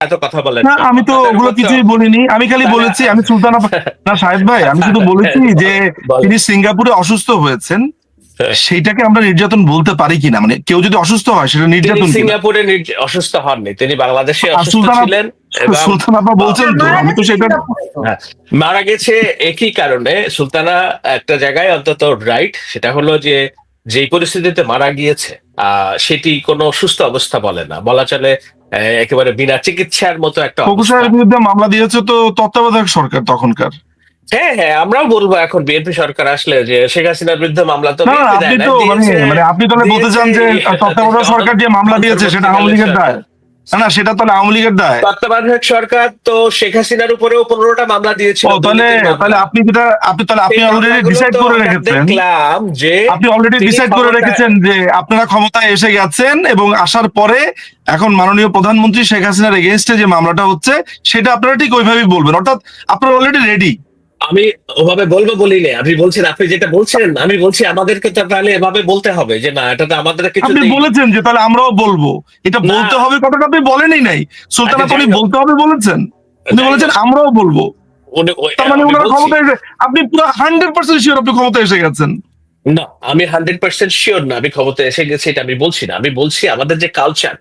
এত কথা বলেন। না আমি তো ওগুলো কিছুই বলিনি। আমি খালি বলেছি আমি সুলতান না শাহেদ ভাই আমি শুধু বলেছি যে তিনি সিঙ্গাপুরে অসুস্থ হয়েছেন। হ্যাঁ। সেইটাকে আমরা নির্যাতন বলতে পারি কিনা? মানে কেউ যদি অসুস্থ হয় সেটা নির্যাতন সিঙ্গাপুরে অসুস্থ হননি। তিনি বাংলাদেশে অসুস্থ সুলতান ছিলেন আপা বলছেন তো আমি তো সেটা। হ্যাঁ, মারা গেছে একই কারণে। সুলতানা একটা জায়গায় অন্তত রাইট সেটা হলো যে যেই পরিস্থিতিতে মারা গিয়েছে আহ, সেটি কোনো সুস্থ অবস্থা বলে না। বলা চলে একেবারে বিনা চিকিৎসার মতো একটা ফকু বিরুদ্ধে মামলা দিয়েছে তো তত্ত্বাবধায়ক সরকার তখনকার। হ্যাঁ হ্যাঁ আমরাও বলব এখন বিএনপি সরকার আসলে যে শেখ হাসিনার বিরুদ্ধে মামলা তো আপনি তো মানে মানে আপনি তাহলে বলতে চান যে তত্ত্বাবধায়ক সরকার যে মামলা দিয়েছে সেটা আওয়ামী লীগের দায়। না সেটা তাহলে আওয়ামী লীগের দায়। তত্ত্বাবধায়ক সরকার তো শেখ হাসিনার উপরেও পনেরোটা মামলা দিয়েছিল তাহলে তাহলে আপনি যেটা আপনি তাহলে আপনি অলরেডি ডিসাইড করে রেখেছেন। যে আপনি অলরেডি ডিসাইড করে রেখেছেন যে আপনারা ক্ষমতায় এসে গেছেন এবং আসার পরে এখন মাননীয় প্রধানমন্ত্রী শেখ হাসিনার এগেনস্টে যে মামলাটা হচ্ছে সেটা আপনারা ঠিক ওইভাবেই বলবেন। অর্থাৎ আপনারা অলরেডি রেডি আমি ওভাবে বলব বলি না আপনি বলছেন আপনি যেটা বলছেন আমি বলছি আমাদেরকে তো তাহলে এভাবে বলতে হবে যে না এটা তো আমাদের কিছু আপনি বলেছেন যে তাহলে আমরাও বলব। এটা বলতে হবে কথাটা আপনি বলেনই নাই। সুলতান আচ্ছা, আপনি বলতে হবে বলেছেন। উনি বলেছেন আমরাও বলব। তার মানে ওনার এসে আপনি পুরো হান্ড্রেড পার্সেন্ট শিওর আপনি ক্ষমতা এসে গেছেন। না আমি হান্ড্রেড পার্সেন্ট শিওর না আমি ক্ষমতা এসে গেছে এটা আমি বলছি না। আমি বলছি আমাদের যে কালচার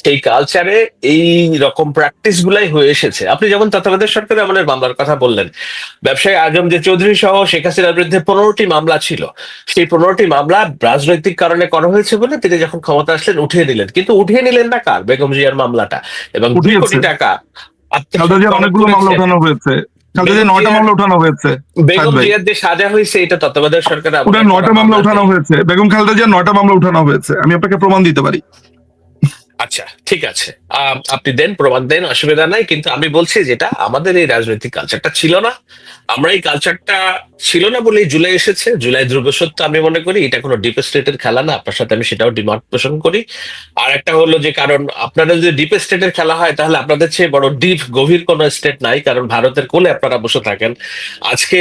সেই কালচারে এই রকম প্র্যাকটিস গুলাই হয়ে এসেছে। আপনি যেমন তত্ত্বাবধায়ক সরকারের আমাদের মামলার কথা বললেন ব্যবসায়ী আজম যে চৌধুরী সহ শেখ হাসিনার বিরুদ্ধে পনেরোটি মামলা ছিল। সেই পনেরোটি মামলা রাজনৈতিক কারণে করা হয়েছে বলে তিনি যখন ক্ষমতা আসলেন উঠিয়ে নিলেন। কিন্তু উঠিয়ে নিলেন না কার? বেগম জিয়ার মামলাটা এবং দুই। কোটি টাকা অনেকগুলো মামলা উঠানো হয়েছে। নয়টা মামলা উঠানো হয়েছে বেগম জিয়ার যে সাজা হয়েছে এটা তত্ত্বাবধায়ক সরকার ওটা নয়টা মামলা উঠানো হয়েছে। বেগম খালেদা জিয়ার নয়টা মামলা উঠানো হয়েছে। আমি আপনাকে প্রমাণ দিতে পারি। আচ্ছা ঠিক আছে। আপনি দেন প্রমাণ দেন অসুবিধা নাই। কিন্তু আমি বলছি যেটা আমাদের এই রাজনৈতিক কালচারটা ছিল না। আমরা এই কালচারটা ছিল না বলেই জুলাই এসেছে। জুলাই ধ্রুব সত্য আমি মনে করি এটা কোনো ডিপ স্টেটের খেলা না আপনার সাথে আমি সেটাও ডিমান্ড পোষণ করি। আর একটা হলো যে কারণ আপনাদের যদি ডিপ স্টেটের খেলা হয় তাহলে আপনাদের চেয়ে বড় ডিপ গভীর কোনো স্টেট নাই কারণ ভারতের কোলে আপনারা বসে থাকেন। আজকে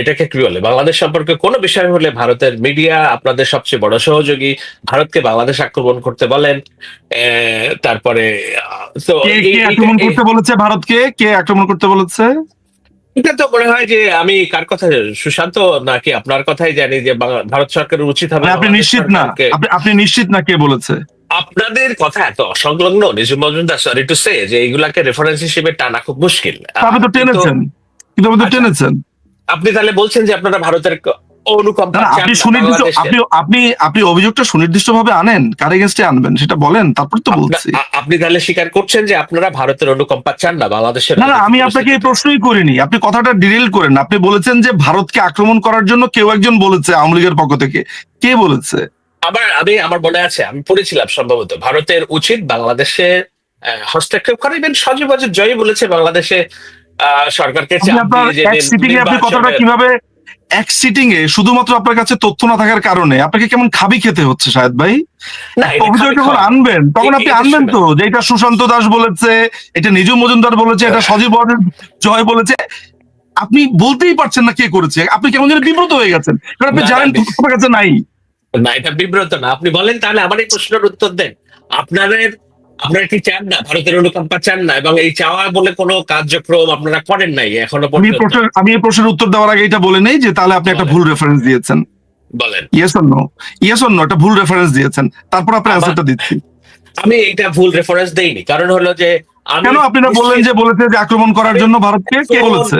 এটাকে কি বলে বাংলাদেশ সম্পর্কে কোনো বিষয় হলে ভারতের মিডিয়া আপনাদের সবচেয়ে বড় সহযোগী। ভারতকে বাংলাদেশ আক্রমণ করতে বলেন আহ, তারপরে তো আক্রমণ করতে বলেছে ভারতকে? কে আক্রমণ করতে বলেছে? এটা তো মনে হয় যে আমি কার কথা সুশান্ত নাকি আপনার কথাই জানি যে ভারত সরকারের উচিত হবে মানে আপনি নিশ্চিত না? আপনি নিশ্চিত না কে বলেছে? আপনাদের কথা এত অসংলগ্ন Niju Majumdar sorry to say যে এইগুলাকে রেফারেন্স হিসেবে টানা খুব মুশকিল। আপনি তো টেনেছেন। কিন্তু আপনি তো আচ্ছা। টেনেছেন। আপনি তাহলে বলছেন যে আপনারা ভারতের আপনি সুনির্দিষ্ট আপনি আপনি আপনি অভিযোগটা আনেন কার এগেনস্টে আনবেন সেটা বলেন তারপর তো বলছি। আপনি তাহলে স্বীকার করছেন যে আপনারা ভারতের অনুকম্পা চান না বাংলাদেশের না আমি আপনাকে এই প্রশ্নই করিনি। আপনি কথাটা করেন। আপনি বলেছেন যে ভারতকে আক্রমণ করার জন্য কেউ একজন বলেছে আওয়ামী লীগের পক্ষ থেকে। কে বলেছে? আবার আমি আমার মনে আছে আমি পড়েছিলাম সম্ভবত। ভারতের উচিত বাংলাদেশে হস্তক্ষেপ করা। ইভেন সজীব জয় বলেছে বাংলাদেশে সরকারকে আপনি কথাটা কীভাবে এক সিটিং এ শুধুমাত্র আপনার কাছে তথ্য না থাকার কারণে আপনাকে কেমন খাবি খেতে হচ্ছে শাহেদ ভাই? অভিযোগ যখন আনবেন তখন আপনি আনবেন তো যে এটা সুশান্ত দাস বলেছে এটা নিজু মজুমদার বলেছে এটা সজীব জয় বলেছে। আপনি বলতেই পারছেন না কে করেছে আপনি কেমন যেন বিব্রত হয়ে গেছেন কারণ আপনি জানেন আপনার কাছে নাই। না এটা বিব্রত না। আপনি বলেন তাহলে আমার এই প্রশ্নের উত্তর দেন। আপনাদের আপনারা কি চান না? ভারতের অনুকম্পা চান না? এবং এই চাওয়া বলে কোনো কার্যক্রম আপনারা করেন নাই? এখনও আমি এই প্রশ্নের আমি এই প্রশ্নের উত্তর দেওয়ার আগে এটা বলে নেই যে তাহলে আপনি একটা ভুল রেফারেন্স দিয়েছেন। বলেন। Yes or no yes or no একটা ভুল রেফারেন্স দিয়েছেন। তারপর আপনার আমার- অ্যান্সারটা দিচ্ছি। আমি এটা ভুল রেফারেন্স দেইনি। কারণ হলো যে আমি কেন আপনি না বললেন যে বলেছে যে আক্রমণ করার জন্য ভারতকে? কে বলেছে?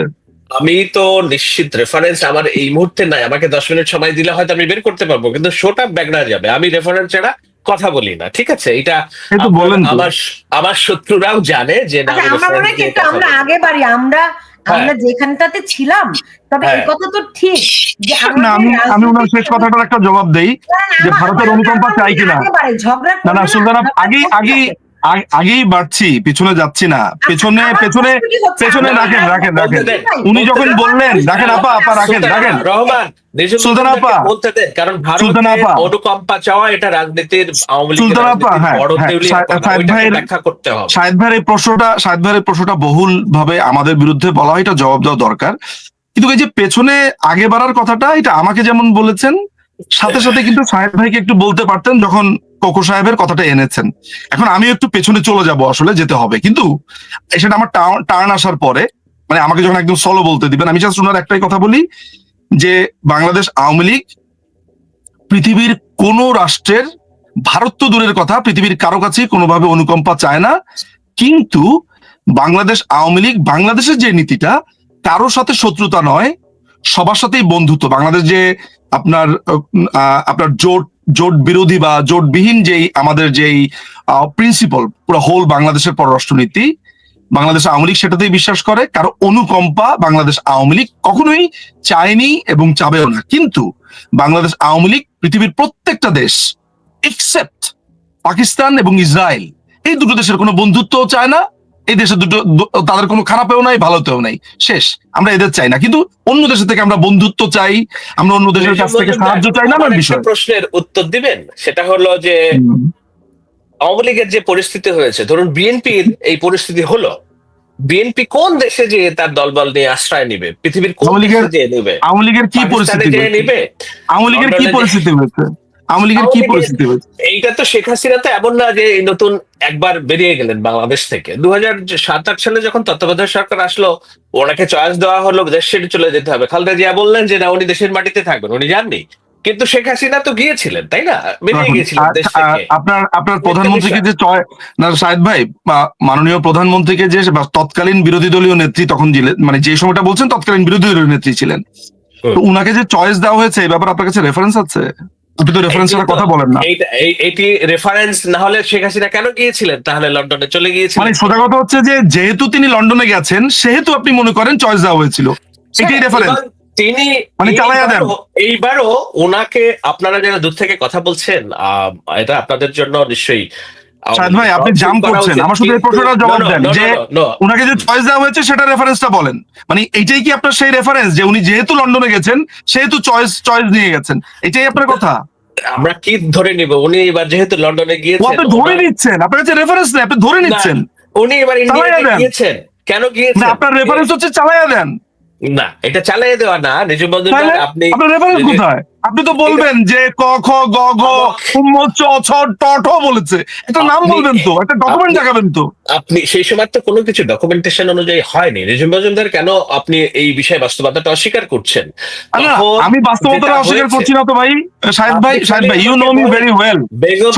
আমি তো নিশ্চিত রেফারেন্স আমার এই মুহূর্তে নাই। আমাকে দশ মিনিট সময় দিলে হয়তো আমি বের করতে পারব কিন্তু শোটা ব্যাকগ্রাউন্ড যাবে। আমি রেফারেন্স ছাড়া কথা বলি না ঠিক আছে? এটা বলেন আমার আমার শত্রুরাও জানে যে না আচ্ছা আমার মনে হয় কিন্তু আমরা আগে বাড়ি আমরা আমরা যেখানটাতে ছিলাম তবে এই হ্যাঁ। কথা তো ঠিক যে না আমি আমি ওনার শেষ কথাটার একটা জবাব দেই যে ভারতের অনুকম্পা চাই কিনা। না না সুলতানা আগে আগ- আগেই বাড়ছি পিছনে যাচ্ছি না। পেছনে পেছনে পেছনে রাখেন রাখেন রাখেন। উনি যখন বললেন রাখেন আপা আপা রাখেন রাখেন। রহমান কারণ। অনুকম্পা চাওয়া এটা রাজনীতির আওয়ামী লীগের সুলতানা আপা, রাজনীতির হ্যাঁ, বড় হ্যাঁ, সাহেদ- সাহেদ ব্যাখ্যা করতে হবে। ভাইয়ের প্রশ্নটা শাহেদ ভাইয়ের প্রশ্নটা বহুল ভাবে আমাদের বিরুদ্ধে বলা হয় এটা জবাব দেওয়া দরকার। কিন্তু এই যে পেছনে আগে বাড়ার কথাটা এটা আমাকে যেমন বলেছেন সাথে সাথে কিন্তু সাহেব ভাইকে একটু বলতে পারতেন যখন কোকো সাহেবের কথাটা এনেছেন। এখন আমি একটু পেছনে চলে যাব আসলে, যেতে হবে। কিন্তু সেটা আমার টার্ন আসার পরে মানে আমাকে যখন একদম সলো বলতে দিবেন, আমি জাস্ট ওনার একটাই কথা বলি, যে বাংলাদেশ আওয়ামী লীগ পৃথিবীর কোন রাষ্ট্রের, ভারত তো দূরের কথা, পৃথিবীর কারও কাছেই কোনোভাবে অনুকম্পা চায় না। কিন্তু বাংলাদেশ আওয়ামী লীগ, বাংলাদেশের যে নীতিটা কারোর সাথে শত্রুতা নয়, সবার সাথেই বন্ধুত্ব। বাংলাদেশ যে আপনার আপনার জোট জোট বিরোধী বা জোটবিহীন যেই আমাদের যেই প্রিন্সিপাল পুরো হোল বাংলাদেশের পররাষ্ট্রনীতি, বাংলাদেশ আওয়ামী লীগ সেটাতেই বিশ্বাস করে, কারও অনুকম্পা বাংলাদেশ আওয়ামী লীগ কখনোই চায়নি এবং চাবেও না। কিন্তু বাংলাদেশ আওয়ামী লীগ, পৃথিবীর প্রত্যেকটা দেশ এক্সেপ্ট পাকিস্তান এবং ইসরায়েল, এই দুটো দেশের কোনো বন্ধুত্বও চায় না এই দেশের দুটো তাদের কোনো খারাপেও নাই ভালোতেও নাই। শেষ। আমরা এদের চাই না। কিন্তু অন্য দেশের থেকে আমরা বন্ধুত্ব চাই আমরা অন্য দেশের কাছ থেকে সাহায্য চাই না আমার বিষয় প্রশ্নের উত্তর দিবেন? সেটা হলো যে। আওয়ামী লীগের যে পরিস্থিতি হয়েছে ধরুন বিএনপির এই পরিস্থিতি হলো বিএনপি কোন দেশে যে তার দলবল নিয়ে আশ্রয় নিবে? পৃথিবীর কোন দেশে যে নেবে? আওয়ামী লীগের কি পরিস্থিতি? নিবে? আওয়ামী লীগের কি পরিস্থিতি হয়েছে? আওয়ামী লীগের কি পরিস্থিতি এইটা তো শেখ হাসিনা তো এমন না যে নতুন একবার বেরিয়ে গেলেন বাংলাদেশ থেকে। দু হাজার সাত আট সালে যখন তত্ত্বাবধায়ক সরকার আসলো ওনাকে চয়েস দেওয়া হলো দেশ ছেড়ে চলে যেতে হবে। খালেদা জিয়া বললেন যে না উনি দেশের মাটিতে থাকবেন। উনি যাননি। কিন্তু শেখ হাসিনা তো গিয়েছিলেন তাই না? বেরিয়ে রাখুন। গিয়েছিলেন দেশ থেকে। আপনার আপনার প্রধানমন্ত্রীকে যে চয় না শাহেদ ভাই মাননীয় প্রধানমন্ত্রীকে যে তৎকালীন বিরোধী দলীয় নেত্রী তখন ছিলেন মানে যে সময়টা বলছেন তৎকালীন বিরোধী দলীয় নেত্রী ছিলেন। তো উনাকে যে চয়েস দেওয়া হয়েছে এই ব্যাপারে আপনার কাছে রেফারেন্স আছে? আপনি তো রেফারেন্স কথা বলেন না। এটি রেফারেন্স না হলে শেখ হাসিনা কেন গিয়েছিলেন? তাহলে লন্ডনে চলে মানে সোজা কথা হচ্ছে যে যেহেতু তিনি লন্ডনে গেছেন সেহেতু আপনি মনে করেন চয়েস দেওয়া হয়েছিল। এটাই রেফারেন্স তিনি মানে। এইবারও- ওনাকে আপনারা যারা দূর থেকে কথা বলছেন এটা আপনাদের জন্য নিশ্চয়ই ভাই, আপনি জাম করছেন। আমার শুধু এই প্রশ্নটার জবাব দেন যে-. উনাকে যে চয়েস দেওয়া হয়েছে সেটা রেফারেন্সটা বলেন। মানে এটাই কি আপনার সেই রেফারেন্স যে উনি যেহেতু লন্ডনে গেছেন সেহেতু চয়েস চয়েস নিয়ে গেছেন? এটাই আপনার কথা? আমরা কি ধরে নিব? উনি এবার যেহেতু লন্ডনে গিয়েছেন আপনি ধরে নিচ্ছেন। আপনার কাছে রেফারেন্স নেই আপনি ধরে নিচ্ছেন। উনি এবার ইন্ডিয়াতে গিয়েছেন। কেন গিয়েছেন? আপনার রেফারেন্স হচ্ছে চালায়া দেন। না এটা চালায়া দেওয়া না। নিজম আপনি আপনার রেফারেন্স কোথায়? আপনি তো বলবেন যে ক খ গ ঘ চ ছ ট ঠ বলেছে। একটা নাম বলবেন তো একটা ডকুমেন্ট দেখাবেন তো। আপনি সেই সময় তো কোনো কিছু ডকুমেন্টেশন অনুযায়ী হয়নি। নিজম মজুমদার কেন আপনি এই বিষয়ে বাস্তবতাটা অস্বীকার করছেন? আমি বাস্তবতা অস্বীকার করছি না তো ভাই। সাহেব ভাই সাহেব ভাই you know me very well Begum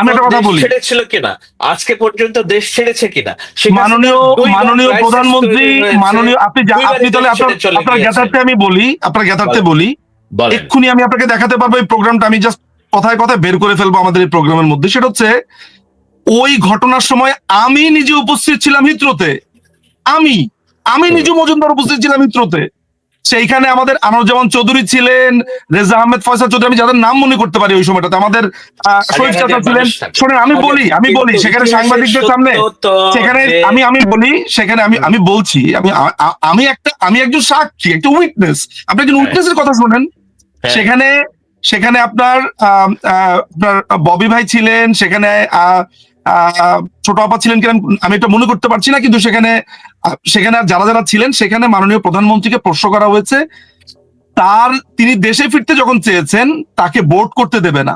আমি একটা কথা বলি। ছেড়েছিল কিনা? আজকে পর্যন্ত দেশ ছেড়েছে কিনা? মাননীয় মাননীয় প্রধানমন্ত্রী মাননীয় আপনি আপনি তাহলে আপনার আপনার। জ্ঞাতার্থে আমি বলি আপনার জ্ঞাতার্থে। বলি এক্ষুনি আমি আপনাকে দেখাতে পারব এই প্রোগ্রামটা আমি জাস্ট কথায় কথায় বের করে ফেলব আমাদের এই প্রোগ্রামের মধ্যে। সেটা হচ্ছে ওই ঘটনার সময় আমি নিজে উপস্থিত ছিলাম হিত্রতে। আমি আমি নিজে মজুমদার উপস্থিত ছিলাম হিত্রতে। সেইখানে আমাদের আনোয়ারুজ্জামান চৌধুরী ছিলেন রেজা আহমেদ ফয়সাল চৌধুরী আমি যাদের নাম মনে করতে পারি ওই সময়টাতে আমাদের শরীফ চাচা ছিলেন। শোনেন আমি বলি আমি বলি সেখানে সাংবাদিকদের সামনে সেখানে আমি আমি বলি সেখানে আমি আমি বলছি আমি আমি একটা আমি একজন সাক্ষী একটা উইটনেস আপনি একজন হ্যাঁ। উইটনেসের কথা শুনেন হ্যাঁ। সেখানে সেখানে আপনার আপনার ববি ভাই ছিলেন, সেখানে ছোট আপা ছিলেন কিনা আমি এটা মনে করতে পারছি না, কিন্তু সেখানে সেখানে যারা যারা ছিলেন, সেখানে মাননীয় প্রধানমন্ত্রীকে প্রশ্ন করা হয়েছে। তার, তিনি দেশে ফিরতে যখন চেয়েছেন, তাকে বোর্ড করতে দেবে না।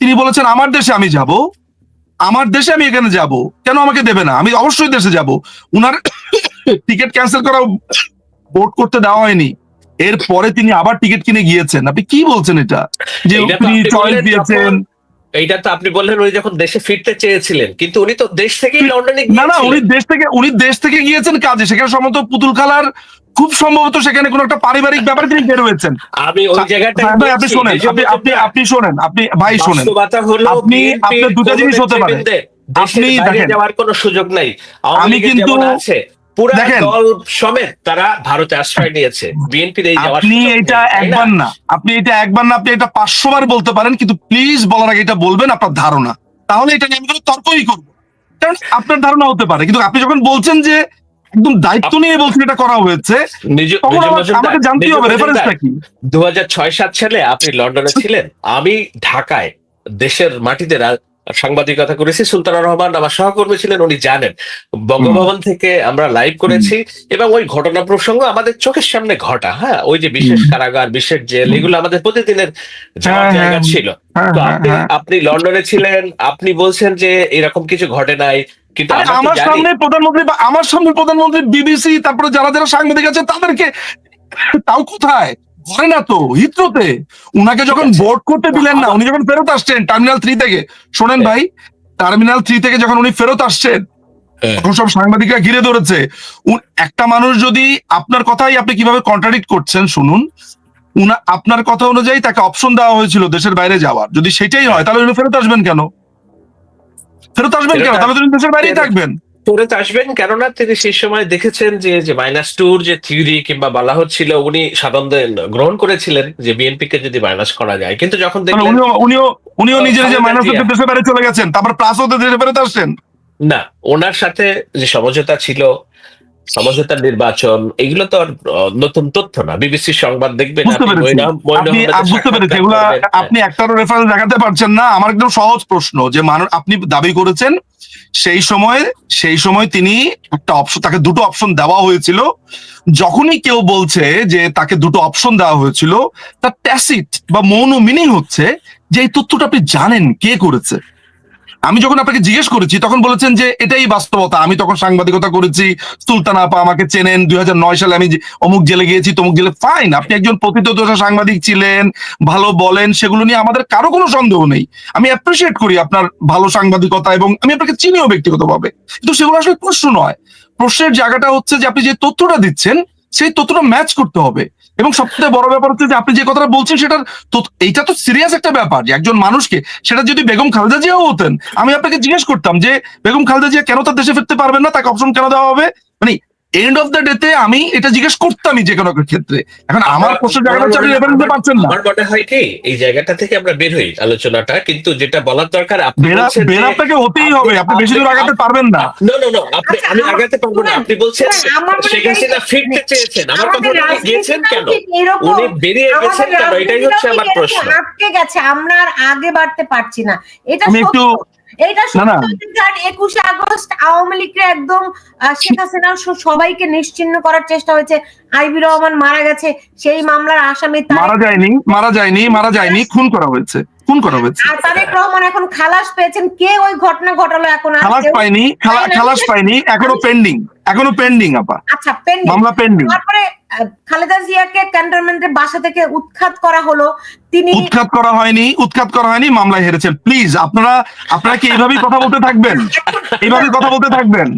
তিনি বলেছেন, আমার দেশে আমি যাব, আমার দেশে আমি এখানে যাব। কেন আমাকে দেবে না? আমি অবশ্যই দেশে যাব। উনার টিকিট ক্যান্সেল করা বোর্ড করতে দেওয়া হয়নি। এরপরে তিনি আবার টিকিট কিনে গিয়েছেন। আপনি কি বলছেন এটা? যে তিনি আপনি চয়েস দিয়েছেন। এইটা তো আপনি বললেন উনি যখন দেশে ফিরতে চেয়েছিলেন। কিন্তু উনি তো দেশ থেকেই লন্ডনে না না উনি দেশ থেকে উনি দেশ থেকে গিয়েছেন কাজে। সেখানে সম্ভবত পুতুল খেলার খুব সম্ভবত সেখানে কোনো একটা পারিবারিক ব্যাপারে তিনি বের হয়েছেন। আমি ওই জায়গাটা আপনি শোনেন আপনি আপনি আপনি শোনেন আপনি ভাই শোনেন। আপনি- আপনার দুটো জিনিস হতে পারে। আপনি যাওয়ার কোনো সুযোগ নাই। আমি কিন্তু- আছে পুরা দল সমেত তারা ভারতে আশ্রয় নিয়েছে। বিএনপির এই আপনি এটা একবার না আপনি এটা একবার না আপনি এটা পাঁচশো বার বলতে পারেন কিন্তু প্লিজ বলার আগে এটা বলবেন আপনার ধারণা। তাহলে এটা নিয়ে আমি কোনো তর্কই করব কারণ আপনার ধারণা হতে পারে কিন্তু আপনি যখন বলছেন যে একদম দায়িত্ব নিয়ে বলছেন এটা করা হয়েছে আমাকে জানতেই হবে রেফারেন্সটা কি? 2006 সাত সালে আপনি লন্ডনে ছিলেন আমি ঢাকায় দেশের মাটিতে সাংবাদিকতা করেছি সুলতানা রহমান আমার সহকর্মী ছিলেন উনি জানেন। বঙ্গভবন থেকে আমরা লাইভ করেছি এবং ওই ঘটনা প্রসঙ্গ আমাদের চোখের সামনে ঘটা হ্যাঁ? ওই যে বিশেষ কারাগার বিশেষ জেল এগুলো আমাদের প্রতিদিনের হ্যাঁ, জায়গা হ্যাঁ। ছিল। হ্যাঁ, তো আপনি। আপনি লন্ডনে ছিলেন আপনি বলছেন যে এরকম কিছু ঘটে নাই কিন্তু আমার সামনে প্রধানমন্ত্রী বা আমার সামনে প্রধানমন্ত্রী বিবিসি তারপরে যারা যারা সাংবাদিক আছে তাদেরকে তাও কোথায়? ঘরে না তো হিত্রোতে। উনাকে যখন বোর্ড করতে দিলেন না উনি যখন ফেরত আসছেন টার্মিনাল থ্রি থেকে শোনেন হ্যাঁ। ভাই টার্মিনাল থ্রি থেকে যখন উনি ফেরত আসছেন হ্যাঁ। তখন সব সাংবাদিকরা ঘিরে ধরেছে। একটা মানুষ যদি আপনার কথাই আপনি কীভাবে কন্ট্রাডিক্ট করছেন শুনুন। উনা আপনার কথা অনুযায়ী তাকে অপশন দেওয়া হয়েছিল দেশের বাইরে যাওয়ার। যদি সেটাই হয় তাহলে উনি ফেরত আসবেন কেন? ফেরত আসবেন কেন? তাহলে তো উনি দেশের বাইরেই থাকবেন। ফেরত আসবেন কেননা তিনি সেই সময় দেখেছেন যে যে মাইনাস টুর যে থিওরি কিংবা বলা হচ্ছিল উনি সাধারণত গ্রহণ করেছিলেন যে বিএনপি কে যদি মাইনাস করা যায় কিন্তু যখন মানে দেখলেন উনিও উনিও নিজের যে মাইনাস জিয়া। দেশে বাইরে চলে গেছেন তারপর প্লাস হতে দেশে বাইরে আসছেন না ওনার সাথে যে সমঝোতা ছিল সমঝোতার নির্বাচন এগুলো তো আর নতুন তথ্য না। বিবিসি সংবাদ দেখবেন। হ্যাঁ। আপনি একটারও রেফারেন্স দেখাতে পারছেন না। আমার একদম সহজ প্রশ্ন যে মানুষ আপনি দাবি করেছেন সেই সময় সেই সময় তিনি একটা অপশন তাকে দুটো অপশন দেওয়া হয়েছিল। যখনই কেউ বলছে যে তাকে দুটো অপশন দেওয়া হয়েছিল তার ট্যাসিট বা মৌন মিনিং হচ্ছে যে এই তথ্যটা আপনি জানেন কে করেছে। আমি যখন আপনাকে জিজ্ঞেস করেছি, তখন বলেছেন যে এটাই বাস্তবতা। আমি তখন সাংবাদিকতা করেছি, সুলতান আপা আমাকে চেনেন, দুই নয় সালে আমি অমুক জেলে গিয়েছি, তমুক জেলে ফাইন আপনি একজন প্রকৃতদোষা সাংবাদিক ছিলেন, ভালো বলেন, সেগুলো নিয়ে আমাদের কারও কোনো সন্দেহ নেই। আমি অ্যাপ্রিসিয়েট করি আপনার ভালো সাংবাদিকতা এবং আমি আপনাকে চিনিও ব্যক্তিগতভাবে। কিন্তু সেগুলো আসলে প্রশ্ন নয়। প্রশ্নের জায়গাটা হচ্ছে যে আপনি যে তথ্যটা দিচ্ছেন, সেই তথ্যটা ম্যাচ করতে হবে। এবং সবচেয়ে বড় ব্যাপার হচ্ছে যে আপনি যে কথাটা বলছেন সেটার তো- এইটা তো সিরিয়াস একটা ব্যাপার যে একজন মানুষকে, সেটা যদি বেগম খালেদা জিয়াও হতেন, আমি আপনাকে জিজ্ঞেস করতাম যে বেগম খালেদা জিয়া কেন তার দেশে ফিরতে পারবেন না? তাকে অপশন কেন দেওয়া হবে? এন্ড অফ দ্য ডেতে আমি এটা জিজ্ঞেস করতামই যে কোনো ক্ষেত্রে। এখন আমার প্রশ্ন জায়গাটা হচ্ছে আপনি রেফারেন্স দিতে পারছেন না। আমার মনে হয় কি এই জায়গাটা থেকে আমরা বের হই আলোচনাটা কিন্তু যেটা বলার দরকার আপনি বেরা বলছেন বেরা আপনাকে হতেই হবে আপনি বেশি দূর আগাতে পারবেন না। No, no, no, আপনি আচ্ছা, আমি আগাতে পারব না আপনি বলছেন শেখ হাসিনা ফিরতে চেয়েছেন আমার কথা উনি গিয়েছেন কেন? উনি বেরিয়ে গেছেন কেন? এটাই হচ্ছে আমার প্রশ্ন। আটকে গেছে আমরা আর আগে বাড়তে পারছি না। এটা আমি একটু- এটা। একুশে আগস্ট আওয়ামী লীগের একদম শেখ হাসিনা সবাইকে নিশ্চিন্ন করার চেষ্টা হয়েছে আইবি রহমান মারা গেছে সেই মামলার আসামি মারা যায়নি মারা যায়নি মারা যায়নি খুন করা হয়েছে খুন করা হয়েছে? আর তারেক রহমান এখন খালাস পেয়েছেন। কে ওই ঘটনা ঘটালো এখন আর খালাস পাইনি খালাস পাইনি এখনও পেন্ডিং এখনও পেন্ডিং আপা। আচ্ছা pending। মামলা পেন্ডিং তারপরে খালেদা জিয়াকে ক্যান্টনমেন্টের বাসা থেকে উৎখাত করা হলো। তিনি উৎখাত করা হয়নি উৎখাত করা হয়নি মামলায় হেরেছেন। প্লিজ আপনারা আপনারা কি এইভাবেই কথা বলতে থাকবেন? এইভাবেই কথা বলতে থাকবেন?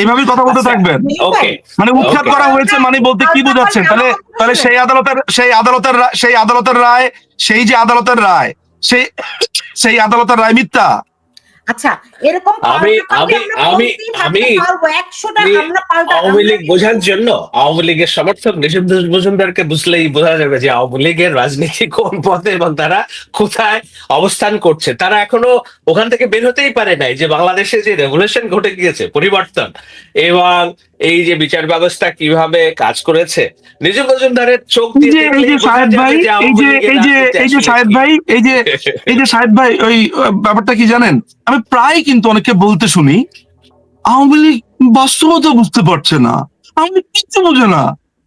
এইভাবেই কথা বলতে আচ্ছা, থাকবেন ওকে মানে উৎখাত করা হয়েছে মানে বলতে কি বোঝাচ্ছেন? তাহলে তাহলে সেই আদালতের সেই আদালতের সেই আদালতের রায় সেই যে আদালতের রায় সেই সেই আদালতের রায় মিথ্যা। আচ্ছা এরকম আমি- আমি- আমি- আমি- আওয়ামী লীগ বোঝার জন্য আওয়ামী লীগের সমর্থক মজুমদারকে বুঝলেই বোঝা যাবে যে আওয়ামী লীগের রাজনীতি কোন পথে এবং তারা কোথায় অবস্থান করছে। তারা এখনও ওখান থেকে বের হতেই পারে নাই যে বাংলাদেশে যে রেভলিউশন ঘটে গিয়েছে পরিবর্তন এবং এই যে বিচার ব্যবস্থা কীভাবে কাজ করেছে নিজম মজুমদারের চোখ এই দিয়ে যে এই যে যাবে ভাই যে এই যে এই যে রাজনীতি এই যে আসলে ভাই এই যে এই যে সাহেদ ভাই ওই ব্যাপারটা কি জানেন? আমি প্রায় কিন্তু অনেককে বলতে শুনি, আওয়ামী লীগ বাস্তবতা বুঝতে পারছে না লীগ কিচ্ছু বোঝে না।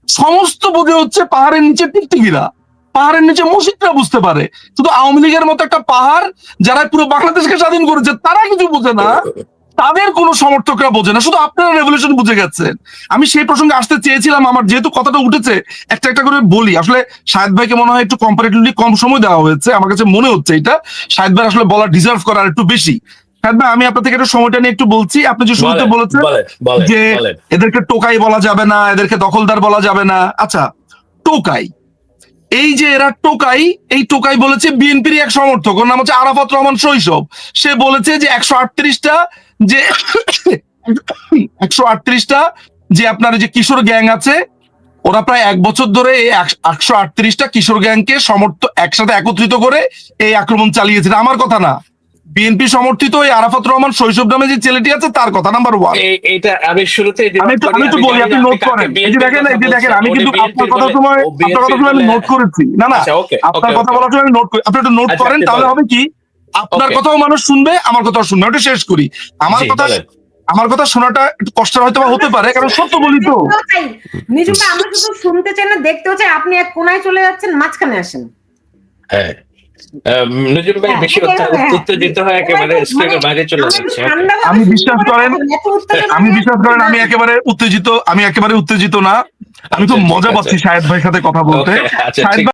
সমস্ত বোঝে হচ্ছে পাহাড়ের নিচে টিকটিকিরা, পাহাড়ের নিচে মসজিদরা বুঝতে পারে। শুধু আওয়ামী লীগের মতো একটা পাহাড় যারা পুরো বাংলাদেশকে স্বাধীন করেছে, তারা কিছু বোঝে না। তাদের কোনো সমর্থকরা বোঝে না, শুধু আপনারা রেভলিউশন বুঝে গেছেন। আমি সেই প্রসঙ্গে আসতে চেয়েছিলাম, আমার যেহেতু কথাটা উঠেছে, একটা একটা করে বলি। আসলে শাহেদ ভাইকে মনে হয় একটু কম্পারেটিভলি কম সময় দেওয়া হয়েছে, আমার কাছে মনে হচ্ছে এটা। শাহেদ ভাই আসলে বলা ডিজার্ভ করার একটু বেশি। আমি আপনার থেকে একটু সময়টা নিয়ে একটু বলছি। আপনি যে শুরুতে বলেছেন যে এদেরকে টোকাই বলা যাবে না এদেরকে দখলদার বলা যাবে না। আচ্ছা টোকাই এই যে এরা টোকাই এই টোকাই বলেছে বিএনপির এক সমর্থক ওর নাম হচ্ছে আরাফাত রহমান শৈশব। সে বলেছে যে একশো আটত্রিশটা যে একশো আটত্রিশটা যে আপনার যে কিশোর গ্যাং আছে ওরা প্রায় এক বছর ধরে এই একশো আটত্রিশটা কিশোর গ্যাংকে সমর্থ একসাথে একত্রিত করে এই আক্রমণ চালিয়েছে। আমার কথা না। বিএনপি সমর্থিত ওই আরাফাত রহমান শৈশব নামে যে ছেলেটি আছে তার কথা নাম্বার ওয়ান এটা আমি শুরুতে আমি তো আমি তো বলি আপনি নোট করেন। এই যে দেখেন এই যে দেখেন আমি কিন্তু আপনার কথা সময় আপনার কথা আমি নোট করেছি। না না আপনার কথা বলার সময় নোট করি। আপনি একটু নোট করেন তাহলে হবে কি? আপনার কথাও মানুষ শুনবে আমার কথাও শুনবে। ওটা শেষ করি। আমার কথা আমার কথা শোনাটা একটু কষ্ট হয়তো বা হতে পারে কারণ সত্য বলি তো। নিজুমা আমি শুধু শুনতে চাই না দেখতেও চাই আপনি এক কোনায় চলে যাচ্ছেন মাঝখানে আসেন। হ্যাঁ। বেশি হয়। একেবারে বাইরে চলে আমি বিশ্বাস করেন আমি বিশ্বাস করেন আমি একেবারে উত্তেজিত আমি একেবারে উত্তেজিত না। আমি তো আচ্ছা, মজা আচ্ছা, পাচ্ছি আচ্ছা। সাহেব ভাইয়ের সাথে কথা বলতে।